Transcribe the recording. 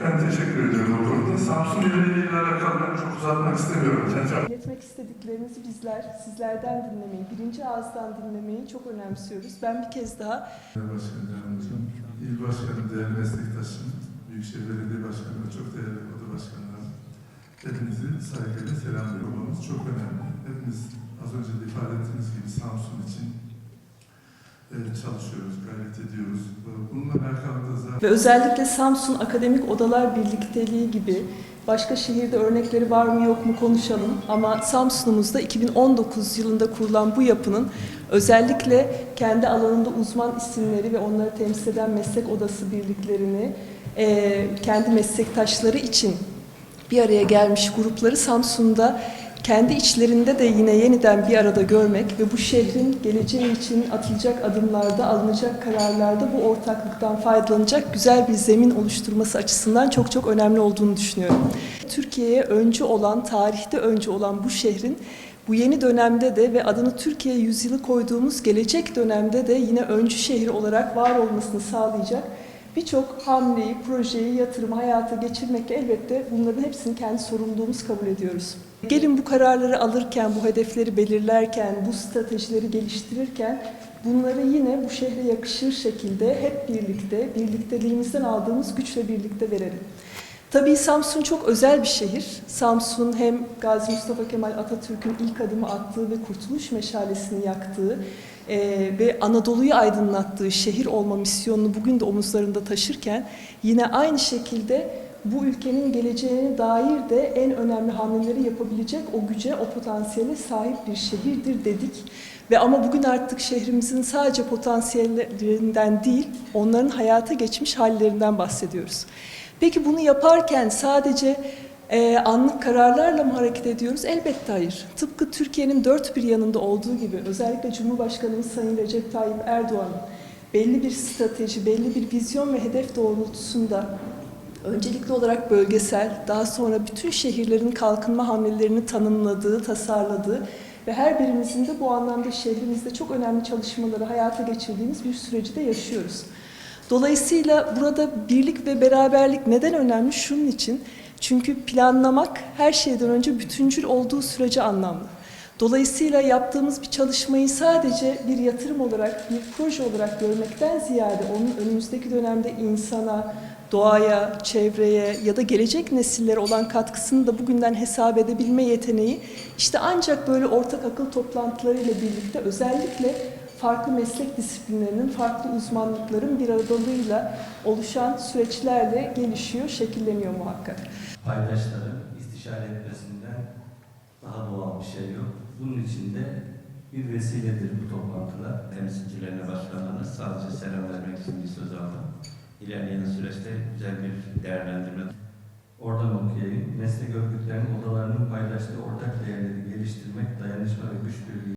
Ben teşekkür ediyorum o konuda. Samsun ile alakalı çok uzatmak istemiyorum. İletmek istediklerinizi bizler sizlerden dinlemeyi, birinci ağızdan dinlemeyi çok önemsiyoruz. Ben bir kez daha Genel Başkan Yardımcım, İl Başkanım, değerli meslektaşım, Büyükşehir Belediye Başkanı çok değerli oda başkanlarım. Hepinizi saygıyla selamlıyorum. Olmamız çok önemli. Hepimiz az önce de ifade ettiğiniz gibi Samsun için e, çalışıyoruz, gayret ediyoruz. Bununla alakalı ve özellikle Samsun Akademik Odalar Birlikteliği gibi başka şehirde örnekleri var mı yok mu konuşalım. Ama Samsun'umuzda 2019 yılında kurulan bu yapının özellikle kendi alanında uzman isimleri ve onları temsil eden meslek odası birliklerini eee, kendi meslektaşları için bir araya gelmiş grupları Samsun'da kendi içlerinde de yine yeniden bir arada görmek ve bu şehrin geleceği için atılacak adımlarda, alınacak kararlarda bu ortaklıktan faydalanacak güzel bir zemin oluşturması açısından çok çok önemli olduğunu düşünüyorum. Türkiye'ye öncü olan, tarihte öncü olan bu şehrin bu yeni dönemde de ve adını Türkiye yüzyılı koyduğumuz gelecek dönemde de yine öncü şehir olarak var olmasını sağlayacak birçok hamleyi, projeyi, yatırımı hayata geçirmekle elbette bunların hepsini kendi sorumluluğumuz kabul ediyoruz. Gelin bu kararları alırken, bu hedefleri belirlerken, bu stratejileri geliştirirken bunları yine bu şehre yakışır şekilde hep birlikte, birlikteliğimizden aldığımız güçle birlikte verelim. Tabii Samsun çok özel bir şehir. Samsun hem Gazi Mustafa Kemal Atatürk'ün ilk adımı attığı ve kurtuluş meşalesini yaktığı eee, ve Anadolu'yu aydınlattığı şehir olma misyonunu bugün de omuzlarında taşırken yine aynı şekilde bu ülkenin geleceğine dair de en önemli hamleleri yapabilecek o güce, o potansiyele sahip bir şehirdir dedik. Ve ama bugün artık şehrimizin sadece potansiyellerinden değil, onların hayata geçmiş hallerinden bahsediyoruz. Peki bunu yaparken sadece e, anlık kararlarla mı hareket ediyoruz? Elbette hayır. Tıpkı Türkiye'nin dört bir yanında olduğu gibi özellikle Cumhurbaşkanımız Sayın Recep Tayyip Erdoğan'ın belli bir strateji, belli bir vizyon ve hedef doğrultusunda öncelikli olarak bölgesel, daha sonra bütün şehirlerin kalkınma hamlelerini tanımladığı, tasarladığı ve her birimizin de bu anlamda şehrimizde çok önemli çalışmaları hayata geçirdiğimiz bir süreci de yaşıyoruz. Dolayısıyla burada birlik ve beraberlik neden önemli? Şunun için. Çünkü planlamak her şeyden önce bütüncül olduğu sürece anlamlı. Dolayısıyla yaptığımız bir çalışmayı sadece bir yatırım olarak, bir proje olarak görmekten ziyade onun önümüzdeki dönemde insana, doğaya, çevreye ya da gelecek nesillere olan katkısını da bugünden hesap edebilme yeteneği işte ancak böyle ortak akıl toplantılarıyla birlikte özellikle farklı meslek disiplinlerinin, farklı uzmanlıkların bir aradalığıyla oluşan süreçlerle gelişiyor, şekilleniyor muhakkak. paydaşları istişare etmesinden daha doğal bir şey yok. Bunun için de bir vesiledir bu toplantılar. Temsilcilerine, başkanlarına sadece selam vermek için bir söz aldım. İlerleyen süreçte güzel bir değerlendirme. Oradan okuyayım. Meslek örgütlerinin odalarının paylaştığı ortak değerleri geliştirmek, dayanışma ve güç birliği